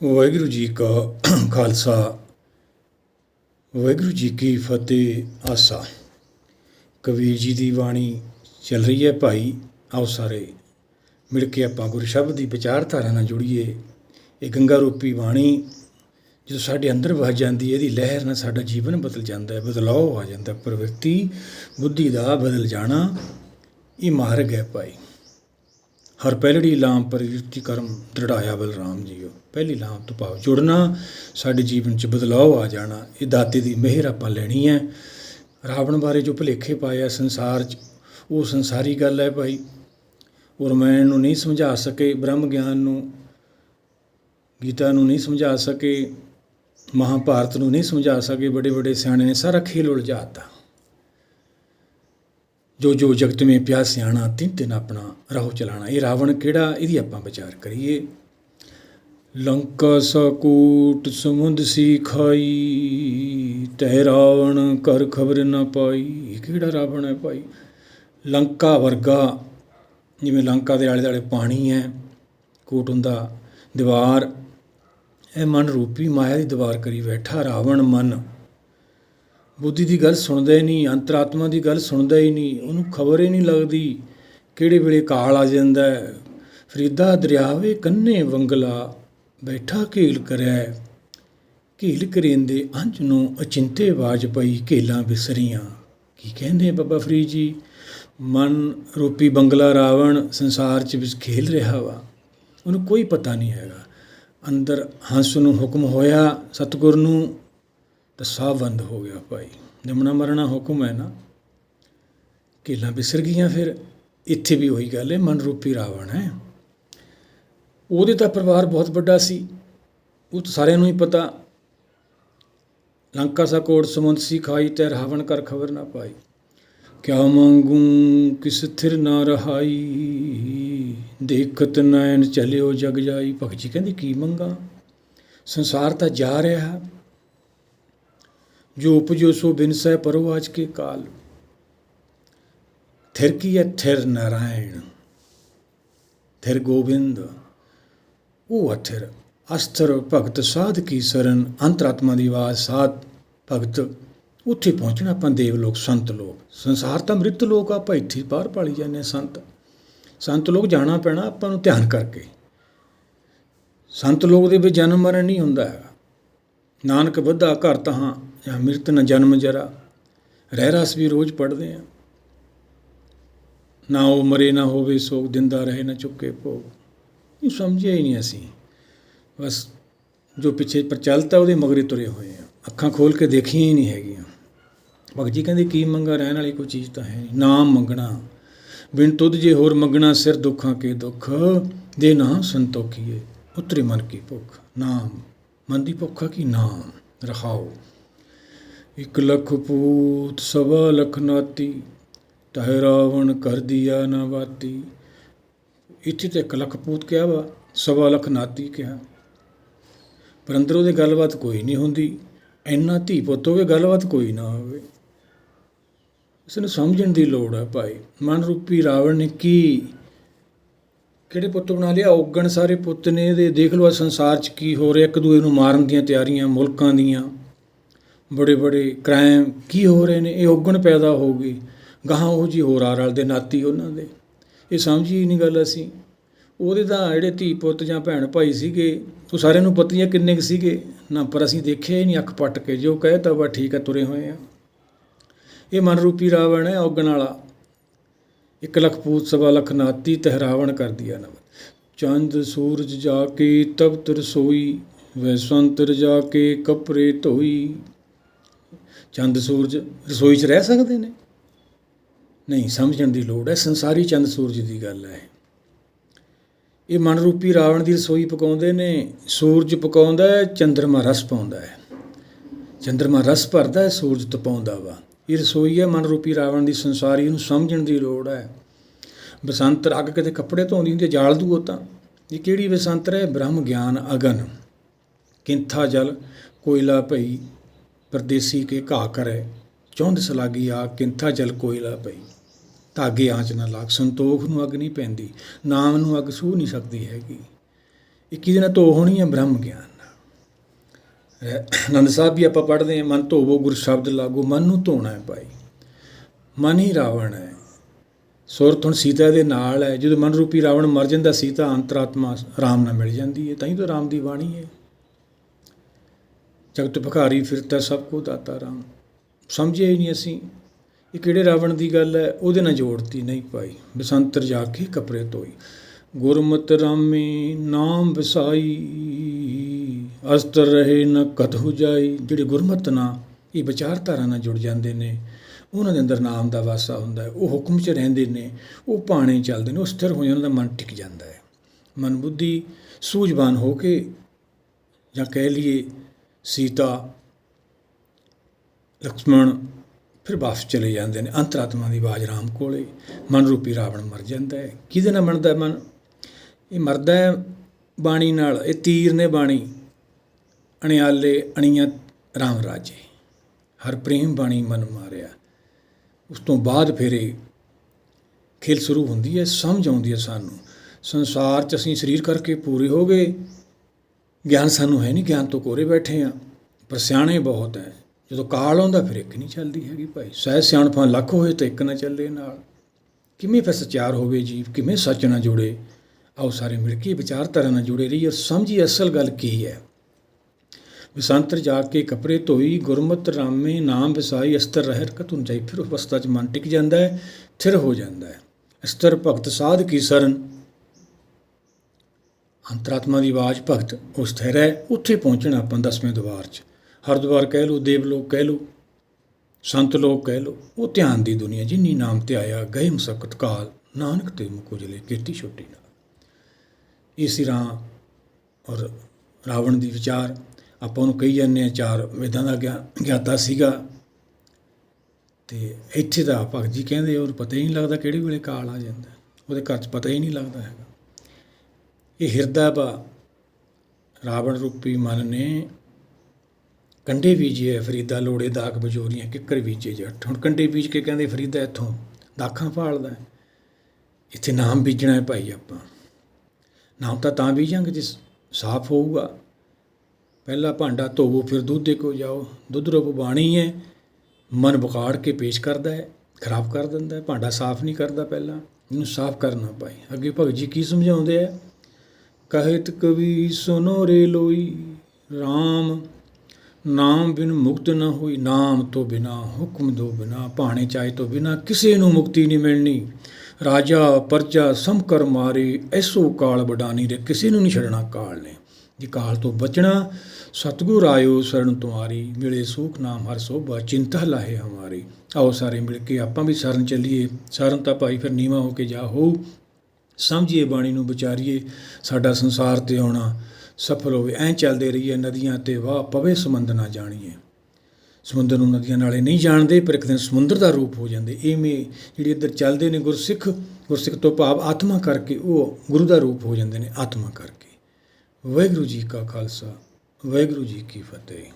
ਵਾਹਿਗੁਰੂ ਜੀ ਕਾ ਖਾਲਸਾ, ਵਾਹਿਗੁਰੂ ਜੀ ਕੀ ਫਤਿਹ ਆਸਾ ਕਬੀਰ ਜੀ ਦੀ ਬਾਣੀ ਚੱਲ ਰਹੀ ਹੈ ਭਾਈ, ਆਓ ਸਾਰੇ ਮਿਲ ਕੇ ਆਪਾਂ ਗੁਰੂ ਸ਼ਬਦ ਦੀ ਵਿਚਾਰਧਾਰਾ ਨਾਲ ਜੁੜੀਏ ਇਹ ਗੰਗਾ ਰੂਪੀ ਬਾਣੀ ਜਦੋਂ ਸਾਡੇ ਅੰਦਰ ਵਸ ਜਾਂਦੀ ਹੈ, ਇਹਦੀ ਲਹਿਰ ਨਾਲ ਸਾਡਾ ਜੀਵਨ ਬਦਲ ਜਾਂਦਾ ਹੈ, ਬਦਲਾਅ ਆ ਜਾਂਦਾ ਹੈ। ਪ੍ਰਵਿਰਤੀ, ਬੁੱਧੀ ਦਾ ਬਦਲ ਜਾਣਾ, ਇਹ ਮਾਰਗ ਹੈ ਭਾਈ ਹਰ ਪਹਿਲੜੀ ਲਾਮ ਪ੍ਰਵਿਰਤੀ ਕਰਮ ਦ੍ਰਿੜਾਇਆ ਬਲਰਾਮ ਜੀਓ। ਪਹਿਲੀ ਲਾਮ ਤੋਂ ਭਾਵ ਜੁੜਨਾ, ਸਾਡੇ ਜੀਵਨ 'ਚ ਬਦਲਾਅ ਆ ਜਾਣਾ, ਇਹ ਦਾਤੇ ਦੀ ਮਿਹਰ ਆਪਾਂ ਲੈਣੀ ਹੈ। ਰਾਵਣ ਬਾਰੇ ਜੋ ਭੁਲੇਖੇ ਪਾਇਆ ਸੰਸਾਰ 'ਚ, ਉਹ ਸੰਸਾਰੀ ਗੱਲ ਹੈ ਭਾਈ। ਉਹ ਰਮਾਇਣ ਨੂੰ ਨਹੀਂ ਸਮਝਾ ਸਕੇ, ਬ੍ਰਹਮ ਗਿਆਨ ਨੂੰ, ਗੀਤਾ ਨੂੰ ਨਹੀਂ ਸਮਝਾ ਸਕੇ, ਮਹਾਭਾਰਤ ਨੂੰ ਨਹੀਂ ਸਮਝਾ ਸਕੇ ਬੜੇ ਬੜੇ ਸਿਆਣੇ ਨੇ ਸਾਰਾ ਖੇਲ ਉਲਝਾਤਾ ਜੋ ਜੋ ਜਗਤ ਮੇ ਪਿਆ ਸਿਆਣਾ, ਤਿੰਨ ਤਿੰਨ ਆਪਣਾ ਰਾਹ ਚਲਾਣਾ। ਇਹ ਰਾਵਣ ਕਿਹੜਾ? ਇਹਦੀ ਆਪਾਂ ਵਿਚਾਰ ਕਰੀਏ। ਲੰਕਾ ਸਕੂਟ ਸਮੁੰਦ ਸੀ ਖਾਈ ਤਹਿ ਰਾਵਣ ਕਰ ਖਬਰ ਨਾ ਪਾਈ। ਇਹ ਕਿਹੜਾ ਰਾਵਣ ਹੈ ਭਾਈ? ਲੰਕਾ ਵਰਗਾ, ਜਿਵੇਂ ਲੰਕਾ ਦੇ ਆਲੇ ਦੁਆਲੇ ਪਾਣੀ ਹੈ, ਕੋਟ ਹੁੰਦਾ, ਦੀਵਾਰ, ਇਹ ਮਨ ਰੂਪੀ ਮਾਇਆ ਦੀ ਦੀਵਾਰ ਕਰੀ ਬੈਠਾ ਰਾਵਣ ਮਨ। ਬੁੱਧੀ ਦੀ ਗੱਲ ਸੁਣਦਾ ਹੀ ਨਹੀਂ, ਅੰਤਰਾਤਮਾ ਦੀ ਗੱਲ ਸੁਣਦਾ ਹੀ ਨਹੀਂ, ਉਹਨੂੰ ਖਬਰ ਹੀ ਨਹੀਂ ਲੱਗਦੀ ਕਿਹੜੇ ਵੇਲੇ ਕਾਲ ਆ ਜਾਂਦਾ ਹੈ। ਫਰੀਦਾ ਦਰਿਆਵੇ ਕੰਨੇ ਵੰਗਲਾ, ਬੈਠਾ ਘੇਲ ਕਰਿਆ ਘੇਲ ਕਰੇਂਦੇ ਅੰਜ ਨੂੰ ਅਚਿੰਤੇ ਬਾਜ ਪਈ, ਘੇਲਾਂ ਵਿਸਰੀਆਂ ਕੀ ਕਹਿੰਦੇ ਬਾਬਾ ਫਰੀਦ ਜੀ? ਮਨ ਰੂਪੀ ਬੰਗਲਾ ਰਾਵਣ ਸੰਸਾਰ 'ਚ ਵਿੱਚ ਖੇਲ ਰਿਹਾ ਵਾ। ਉਹਨੂੰ ਕੋਈ ਪਤਾ ਨਹੀਂ ਹੈਗਾ। ਅੰਦਰ ਹੰਸ ਨੂੰ ਹੁਕਮ ਹੋਇਆ, ਸਤਿਗੁਰ ਨੂੰ ਤਾਂ ਸਾਹ ਬੰਦ ਹੋ ਗਿਆ ਭਾਈ। ਜਮਣਾ ਮਰਨਾ ਹੁਕਮ ਹੈ ਨਾ। ਘੇਲਾਂ ਬਿਸਰ ਗਈਆਂ ਫਿਰ। ਇੱਥੇ ਵੀ ਉਹੀ ਗੱਲ ਹੈ ਮਨ ਰੂਪੀ ਰਾਵਣ ਹੈ। ਉਹਦੇ ਤਾਂ ਪਰਿਵਾਰ ਬਹੁਤ ਵੱਡਾ ਸੀ। ਉਹ ਤਾਂ ਸਾਰਿਆਂ ਨੂੰ ਹੀ ਪਤਾ। ਲੰਕਾ ਸਾ ਕੋਟ ਸਮੁੰਦ ਸੀ, ਖਾਈ ਤੇ ਰਾਵਣ ਕਰ ਖਬਰ ਨਾ ਪਾਈ। ਕਿਆ ਮੰਗੂ ਕਿਸ ਥਿਰ ਨਾ ਰਹਾਈ। ਦੇਖਤ ਨੈਣ ਚਲਿਓ ਜਗ ਜਾਈ। ਭਗਤ ਜੀ ਕਹਿੰਦੀ, ਕੀ ਮੰਗਾ? ਸੰਸਾਰ ਤਾਂ ਜਾ ਰਿਹਾ। ਜੋ ਉਪਜੋ ਸੋ ਬਿਨਸੈ ਪਰੋ ਆਜ ਕੇ ਕਾਲ। ਥਿਰ ਕੀ ਹੈ ਥਿਰ ਨਾਰਾਇਣ? ਥਿਰ ਗੋਬਿੰਦ, ਉਹ ਅਥਿਰ ਅਸਥਰ ਭਗਤ ਸਾਧ ਕੀ ਸਰਨ? ਅੰਤਰਾਤਮਾ ਦੀ ਆਵਾਜ਼ ਸਾਧ ਭਗਤ। ਉੱਥੇ ਪਹੁੰਚਣਾ ਆਪਾਂ ਦੇਵ ਲੋਕ, ਸੰਤ ਲੋਕ। ਸੰਸਾਰ ਤਾਂ ਮ੍ਰਿਤ ਲੋਕ ਆ, ਆਪਾਂ ਇੱਥੇ ਹੀ ਬਾਹਰ ਪਾਲੀ ਜਾਂਦੇ ਹਾਂ ਸੰਤ। ਸੰਤ ਲੋਕ ਜਾਣਾ ਪੈਣਾ ਆਪਾਂ ਨੂੰ ਧਿਆਨ ਕਰਕੇ। ਸੰਤ ਲੋਕ ਦੇ ਵਿੱਚ ਜਨਮ ਮਰਨ ਨਹੀਂ ਹੁੰਦਾ ਹੈਗਾ। ਨਾਨਕ ਬੱਧਾ ਘਰ ਤਹਾਂ, ਜਾਂ ਮਿਰਤ ਨ ਜਨਮ ਜਰਾ। ਰਹਿ ਰਸ ਵੀ ਰੋਜ਼ ਪੜਦੇ ਆ। ਨਾ ਉਹ ਮਰੇ, ਨਾ ਹੋਵੇ ਸੋਗ, ਦਿੰਦਾ ਰਹੇ, ਨਾ ਚੁੱਕੇ ਭੋਗ। ਇਹ ਸਮਝਿਆ ਹੀ ਨਹੀਂ ਅਸੀਂ। ਬਸ ਜੋ ਪਿੱਛੇ ਪ੍ਰਚਲਿਤ ਉਹਦੇ ਮਗਰੇ ਤੁਰੇ ਹੋਏ ਆ। ਅੱਖਾਂ ਖੋਲ ਕੇ ਦੇਖੀਆਂ ਹੀ ਨਹੀਂ ਹੈਗੀਆਂ। ਭਗਤ ਜੀ ਕਹਿੰਦੇ, ਕੀ ਮੰਗਾ ਰਹਿਣ ਵਾਲੀ, ਕੋਈ ਚੀਜ਼ ਤਾਂ ਹੈ ਨਹੀਂ। ਨਾਮ ਮੰਗਣਾ। ਬਿਨ ਤੁਧ ਜੇ ਹੋਰ ਮੰਗਣਾ, ਸਿਰ ਦੁੱਖਾਂ ਕੇ ਦੁੱਖ। ਦੇ ਨਾ ਸੰਤੋਖੀਏ। ਉਤਰੇ ਮਨ ਕੀ ਭੁੱਖ। ਨਾਮ ਮੰਦੀ ਭੁੱਖਾ ਕੀ ਨਾਮ ਰਖਾਓ। ਇੱਕ ਲੱਖ ਪੂਤ ਸਵਾ ਲੱਖ ਨਾਤੀ ਤਹਿ ਰਾਵਣ ਕਰ ਦਿਆ ਨਾ ਬਾਤੀ ਇੱਥੇ ਤੇ ਇੱਕ ਲੱਖ ਪੂਤ ਕਿਹਾ ਵਾ, ਸਵਾ ਲੱਖ ਨਾਤੀ ਕਿਹਾ। ਪਰ ਅੰਦਰ ਉਹਦੇ ਗੱਲਬਾਤ ਕੋਈ ਨਹੀਂ ਹੁੰਦੀ, ਇੰਨਾ ਧੀ ਪੁੱਤ ਹੋਵੇ, ਗੱਲਬਾਤ ਕੋਈ ਨਾ ਹੋਵੇ। ਇਸ ਨੂੰ ਸਮਝਣ ਦੀ ਲੋੜ ਹੈ ਭਾਈ। ਮਨ ਰੂਪੀ ਰਾਵਣ ਨੇ ਕੀ ਕਿਹੜੇ ਪੁੱਤ ਬਣਾ ਲਿਆ? ਔਗਣ ਸਾਰੇ ਪੁੱਤ ਨੇ ਇਹਦੇ। ਦੇਖ ਲਓ ਆਹ ਸੰਸਾਰ 'ਚ ਕੀ ਹੋ ਰਿਹਾ। ਇੱਕ ਦੂਏ ਨੂੰ ਮਾਰਨ ਦੀਆਂ ਤਿਆਰੀਆਂ, ਮੁਲਕਾਂ ਦੀਆਂ। ਬੜੇ ਬੜੇ ਕ੍ਰਾਈਮ ਕੀ ਹੋ ਰਹੇ ਨੇ? ਇਹ ਔਗਣ ਪੈਦਾ ਹੋ ਗਈ। ਗਾਹਾਂ ਉਹ ਜੀ ਹੋਰ ਆ ਰਲ ਦੇ ਨਾਤੀ ਉਹਨਾਂ ਦੇ। ਇਹ ਸਮਝੀ ਨਹੀਂ ਗੱਲ ਅਸੀਂ। ਉਹਦੇ ਤਾਂ ਜਿਹੜੇ ਧੀ ਪੁੱਤ ਜਾਂ ਭੈਣ ਭਾਈ ਸੀਗੇ, ਉਹ ਸਾਰਿਆਂ ਨੂੰ ਪਤੀਆਂ ਕਿੰਨੇ ਕੁ ਸੀਗੇ? ਨਾ, ਪਰ ਅਸੀਂ ਦੇਖਿਆ ਹੀ ਨਹੀਂ ਅੱਖ ਪੱਟ ਕੇ। ਜੋ ਕਹੇ ਤਾਂ ਵਾ ਠੀਕ ਆ, ਤੁਰੇ ਹੋਏ ਆ। ਇਹ ਮਨਰੂਪੀ ਰਾਵਣ ਹੈ, ਔਗਣ ਵਾਲਾ। ਇੱਕ ਲੱਖ ਪੂਤ ਸਵਾ ਲੱਖ ਨਾਤੀ ਤਹਿਰਾਵਣ ਕਰ ਦਿਆ ਨਵ ਚੰਦ ਸੂਰਜ ਜਾ ਕੇ ਤਬਤ ਰਸੋਈ ਵੈਸਵੰਤਰ ਜਾ ਕੇ ਕਪੜੇ ਧੋਈ। ਚੰਦ ਸੂਰਜ ਰਸੋਈ 'ਚ ਰਹਿ ਸਕਦੇ ਨੇ? ਨਹੀਂ, ਸਮਝਣ ਦੀ ਲੋੜ ਹੈ, ਸੰਸਾਰੀ ਚੰਦ ਸੂਰਜ ਦੀ ਗੱਲ ਹੈ। ਇਹ ਮਨ ਰੂਪੀ ਰਾਵਣ ਦੀ ਰਸੋਈ ਪਕਾਉਂਦੇ ਨੇ, ਸੂਰਜ ਪਕਾਉਂਦਾ ਹੈ, ਚੰਦਰਮਾ ਰਸ ਪਾਉਂਦਾ ਹੈ। ਚੰਦਰਮਾ ਰਸ ਭਰਦਾ ਹੈ, ਸੂਰਜ ਤਪਾਉਂਦਾ ਵਾ। ਇਹ ਰਸੋਈ ਹੈ, ਮਨ ਰੂਪੀ ਰਾਵਣ ਦੀ ਸੰਸਾਰੀ ਨੂੰ ਸਮਝਣ ਦੀ ਲੋੜ ਹੈ। ਬਸੰਤ ਅੱਗ ਕਿਤੇ ਕੱਪੜੇ ਧੋਂਦੀ ਹੁੰਦੀ ਜਾਲ ਦੂ ਉਹ ਤਾਂ। ਇਹ ਕਿਹੜੀ ਬਸੰਤ ਹੈ? ਬ੍ਰਹਮ ਗਿਆਨ ਅਗਨ। ਕਿੰਥਾ ਜਲ ਕੋਇਲਾ ਭਈ, ਪਰਦੇਸੀ ਕੇ ਘਾ ਕਰੇ। ਚੌਂਦ ਸਲਾਗੀ ਆ, ਕਿੰਥਾ ਜਲ ਕੋਇਲਾ ਭਈ। ਧਾਗੇ ਆਂਚ ਨਾ ਲਾਗ, ਸੰਤੋਖ ਨੂੰ ਅੱਗ ਨਹੀਂ ਪੈਂਦੀ। ਨਾਮ ਨੂੰ ਅੱਗ ਸੂਹ ਨਹੀਂ ਸਕਦੀ ਹੈਗੀ। ਇਹ ਕਿਹਦੇ ਨਾਲ ਧੋ ਹੋਣੀ ਹੈ? ਬ੍ਰਹਮ ਗਿਆਨ। ਅਹ ਆਨੰਦ ਸਾਹਿਬ ਵੀ ਆਪਾਂ ਪੜ੍ਹਦੇ ਹਾਂ, ਮਨ ਧੋਵੋ, ਗੁਰ ਸ਼ਬਦ ਲਾਗੋ, ਮਨ ਨੂੰ ਧੋਣਾ ਹੈ ਭਾਈ। ਮਨ ਹੀ ਰਾਵਣ ਹੈ। ਸੁਰਤ ਹੁਣ ਸੀਤਾ ਦੇ ਨਾਲ ਹੈ। ਜਦੋਂ ਮਨ ਰੂਪੀ ਰਾਵਣ ਮਰ ਜਾਂਦਾ, ਸੀਤਾ ਅੰਤਰਾਤਮਾ ਰਾਮ ਨਾਲ ਮਿਲ ਜਾਂਦੀ ਹੈ। ਤਾਂ ਹੀ ਤਾਂ ਰਾਮ ਦੀ ਬਾਣੀ ਹੈ। ਜਗਤ ਭਿਖਾਰੀ ਫਿਰਤਾ ਸਭ ਕੋ ਦਾਤਾ ਰਾਮ। ਸਮਝਿਆ ਹੀ ਨਹੀਂ ਅਸੀਂ। ਇਹ ਕਿਹੜੇ ਰਾਵਣ ਦੀ ਗੱਲ ਹੈ? ਉਹਦੇ ਨਾਲ ਜੋੜਤੀ ਨਹੀਂ ਪਾਈ ਬਸੰਤਰ ਜਾ ਕੇ ਕਪੜੇ ਧੋਈ। ਗੁਰਮਤਿ ਰਾਮੇ ਨਾਮ ਵਸਾਈ। ਅਸਤਰ ਰਹੇ ਨ, ਕਤਹੁ ਜਾਈ। ਜਿਹੜੇ ਗੁਰਮਤਿ ਨਾਲ, ਇਹ ਵਿਚਾਰਧਾਰਾ ਨਾਲ ਜੁੜ ਜਾਂਦੇ ਨੇ, ਉਹਨਾਂ ਦੇ ਅੰਦਰ ਨਾਮ ਦਾ ਵਾਸਾ ਹੁੰਦਾ ਹੈ। ਉਹ ਹੁਕਮ 'ਚ ਰਹਿੰਦੇ ਨੇ, ਉਹ ਪਾਣੇ ਚੱਲਦੇ ਨੇ, ਉਹ ਸਥਿਰ ਹੋ ਜਾਂਦਾ, ਮਨ ਟਿਕ ਜਾਂਦਾ ਹੈ। ਮਨ ਬੁੱਧੀ ਸੂਝਵਾਨ ਹੋ ਕੇ, ਜਾਂ ਕਹਿ ਲਈਏ ਸੀਤਾ, ਲਕਸ਼ਮਣ ਫਿਰ ਵਾਪਸ ਚਲੇ ਜਾਂਦੇ ਨੇ, ਅੰਤਰਾਤਮਾ ਦੀ ਆਵਾਜ਼ ਰਾਮ ਕੋਲੇ, ਮਨ ਰੂਪੀ ਰਾਵਣ ਮਰ ਜਾਂਦਾ ਹੈ। ਕਿਹਦੇ ਨਾਲ ਬਣਦਾ ਮਨ? ਇਹ ਮਰਦਾ ਹੈ ਬਾਣੀ ਨਾਲ, ਇਹ ਤੀਰ ਨੇ ਬਾਣੀ। ਅਣਿਆਲੇ ਅਣੀਆਂ ਰਾਮ ਰਾਜੇ। ਹਰ ਪ੍ਰੇਮ ਬਾਣੀ ਮਨ ਮਾਰਿਆ। ਉਸ ਤੋਂ ਬਾਅਦ ਫਿਰ ਇਹ ਖੇਲ ਸ਼ੁਰੂ ਹੁੰਦੀ ਹੈ, ਸਮਝ ਆਉਂਦੀ ਹੈ ਸਾਨੂੰ। ਸੰਸਾਰ 'ਚ ਅਸੀਂ ਸਰੀਰ ਕਰਕੇ ਪੂਰੇ ਹੋ ਗਏ। ਗਿਆਨ ਸਾਨੂੰ ਹੈ ਨਹੀਂ, ਗਿਆਨ ਤੋਂ ਕੋਰੇ ਬੈਠੇ ਆ ਪਰ ਸਿਆਣੇ ਬਹੁਤ ਹੈ। ਜਦੋਂ ਕਾਲ ਆਉਂਦਾ ਫਿਰ ਇੱਕ ਨਹੀਂ ਚੱਲਦੀ ਹੈਗੀ ਭਾਈ। ਸਹਿ ਸਿਆਣਪਾਂ ਲੱਖ ਹੋਏ ਤਾਂ ਇੱਕ ਨਾ ਚੱਲੇ ਨਾਲ। ਕਿਵੇਂ ਫਿਰ ਸਚਾਰ ਹੋਵੇ ਜੀਵ? ਕਿਵੇਂ ਸੱਚ ਨਾਲ ਜੁੜੇ? ਆਓ ਸਾਰੇ ਮਿਲ ਕੇ ਵਿਚਾਰਧਾਰਾ ਨਾਲ ਜੁੜੇ ਰਹੀ ਔਰ ਸਮਝੀ ਅਸਲ ਗੱਲ ਕੀ ਹੈ? ਵਿਸੰਤਰ ਜਾ ਕੇ ਕਪੜੇ ਧੋਈ, ਗੁਰਮਤਿ ਰਾਮੇ ਨਾਮ ਵਿਸਾਈ, ਅਸਤਰ ਰਹਿਰ ਕਤੁਨ ਜਾਈ, ਫਿਰ ਉਸ ਅਵਸਥਾ 'ਚ ਮਨ ਟਿਕ ਜਾਂਦਾ ਹੈ ਥਿਰ ਹੋ ਜਾਂਦਾ ਹੈ। ਅਸਤਰ ਭਗਤ ਸਾਧ ਕੀ ਸਰਨ? ਅੰਤਰਾਤਮਾ ਦੀ ਆਵਾਜ਼ ਭਗਤ, ਉਹ ਸਥਿਰ ਹੈ, ਉੱਥੇ ਪਹੁੰਚਣਾ ਆਪਾਂ ਦਸਵੇਂ ਦਵਾਰ 'ਚ। ਹਰਦੁਆਰ ਕਹਿ ਲਓ, ਦੇਵ ਲੋਕ ਕਹਿ ਲਓ, ਸੰਤ ਲੋਕ ਕਹਿ ਲਓ, ਉਹ ਧਿਆਨ ਦੀ ਦੁਨੀਆ ਜਿਨੀ ਨਾਮ ਤੇ ਆਇਆ ਗਏ ਮਸਕਤ ਕਾਲ, ਨਾਨਕ ਤੇ ਮੁਕੁਜਲੇ ਕੀਰਤੀ ਛੋਟੀ ਨਾਲ। ਇਸ ਰਾਹ ਔਰ ਰਾਵਣ ਦੀ ਵਿਚਾਰ। ਆਪਾਂ ਉਹਨੂੰ ਕਹੀ ਜਾਂਦੇ ਆ ਚਾਰ ਵੇਦਾਂ ਦਾ ਗਿਆ- ਗਿਆਤਾ ਸੀਗਾ। ਤੇ ਇੱਥੇ ਦਾ ਭਗਤ ਜੀ ਕਹਿੰਦੇ, ਉਹਨੂੰ ਪਤਾ ਹੀ ਨਹੀਂ ਲੱਗਦਾ ਕਿਹੜੇ ਵੇਲੇ ਕਾਲ ਆ ਜਾਂਦਾ। ਉਹਦੇ ਘਰ 'ਚ ਪਤਾ ਹੀ ਨਹੀਂ ਲੱਗਦਾ ਹੈਗਾ। ਇਹ ਹਿਰਦਾ ਬਾ, ਰਾਵਣ ਰੂਪੀ ਮਨ ਨੇ ਕੰਡੇ ਬੀਜੇ ਫਰੀਦਾ ਲੋੜੇ ਦਾਗ, ਬਜੋਰੀਆਂ, ਕਿੱਕਰ ਬੀਜੇ ਜੱਟ। ਹੁਣ ਕੰਡੇ ਬੀਜ ਕੇ ਕਹਿੰਦੇ ਫਰੀਦਾ ਇੱਥੋਂ ਦਾਖਾਂ ਫਾਲਦਾ ਇੱਥੇ ਨਾਮ ਬੀਜਣਾ ਹੈ ਭਾਈ ਆਪਾਂ। ਨਾਮ ਤਾਂ ਤਾਂ ਬੀਜਾਂਗੇ, ਜੇ ਸਾਫ਼ ਹੋਊਗਾ। ਪਹਿਲਾ ਭਾਂਡਾ ਧੋਵੋ, ਫਿਰ ਦੁੱਧ ਦੇ ਕੋ ਜਾਓ। ਦੁੱਧ ਰੂਪ ਬਾਣੀ ਹੈ। ਮਨ ਵਿਗਾੜ ਕੇ ਪੇਸ਼ ਕਰਦਾ ਹੈ, ਖਰਾਬ ਕਰ ਦਿੰਦਾ ਹੈ। ਭਾਂਡਾ ਸਾਫ਼ ਨਹੀਂ ਕਰਦਾ ਪਹਿਲਾਂ, ਇਹਨੂੰ ਸਾਫ਼ ਕਰਨਾ ਪਾਈ ਅੱਗੇ ਭਗਤ ਜੀ ਕੀ ਸਮਝਾਉਂਦੇ ਆ? ਕਹਿਤ ਕਵੀ, ਸੁਨੋ ਰੇ ਲੋਈ RAM ਨਾਮ ਬਿਨ ਮੁਕਤ ਨਾ ਹੋਈ, ਨਾਮ ਤੋਂ ਬਿਨਾ ਹੁਕਮ ਤੋਂ ਬਿਨਾ, ਭਾਣੇ ਚਾਹੇ ਤੋਂ ਬਿਨਾ ਕਿਸੇ ਨੂੰ ਮੁਕਤੀ ਨਹੀਂ ਮਿਲਣੀ। ਰਾਜਾ ਪਰਜਾ ਸਮ ਕਰ ਮਾਰੇ, ਐਸੋ ਕਾਲ ਬਡਾਨੀ ਰੇ, ਕਿਸੇ ਨੂੰ ਨਹੀਂ ਛੱਡਣਾ ਕਾਲ ਨੇ। ਜੇ ਕਾਲ ਤੋਂ ਬਚਣਾ ਸਤਿਗੁਰ ਆਇਓ ਸ਼ਰਨ ਤੁਮਾਰੀ, ਮਿਲੇ ਸੂਖ ਨਾਮ ਹਰ ਸੋਭਾ, ਚਿੰਤਾ ਲਾਹੇ ਹਮਾਰੀ। ਆਓ ਸਾਰੇ ਮਿਲ ਕੇ ਆਪਾਂ ਵੀ ਸ਼ਰਨ ਚੱਲੀਏ। ਸ਼ਰਨ ਤਾਂ ਭਾਈ ਫਿਰ ਨੀਵਾ ਹੋ ਕੇ ਜਾ ਹੋ। ਸਮਝੀਏ ਬਾਣੀ ਨੂੰ, ਵਿਚਾਰੀਏ ਸਾਡਾ ਸੰਸਾਰ ਤੇ ਆਉਣਾ ਸਫਲ ਹੋਵੇ। ਐਂ ਚੱਲਦੇ ਰਹੀਏ, ਨਦੀਆਂ ਤੇ ਵਾਹ ਪਵੇ, ਸਮੁੰਦਰ ਨਾ ਜਾਣੀਏ। ਸਮੁੰਦਰ ਨੂੰ ਨਦੀਆਂ ਨਾਲੇ ਨਹੀਂ ਜਾਣਦੇ, ਪਰ ਇੱਕ ਦਿਨ ਸਮੁੰਦਰ ਦਾ ਰੂਪ ਹੋ ਜਾਂਦੇ। ਇਵੇਂ ਜਿਹੜੇ ਇੱਧਰ ਚੱਲਦੇ ਨੇ ਗੁਰਸਿੱਖ ਗੁਰਸਿੱਖ ਤੋਂ ਭਾਵ ਆਤਮਾ ਕਰਕੇ ਉਹ ਗੁਰੂ ਦਾ ਰੂਪ ਹੋ ਜਾਂਦੇ ਨੇ, ਆਤਮਾ ਕਰਕੇ। ਵਾਹਿਗੁਰੂ ਜੀ ਕਾ ਖਾਲਸਾ। ਵਾਹਿਗੁਰੂ ਜੀ ਕੀ ਫਤਿਹ।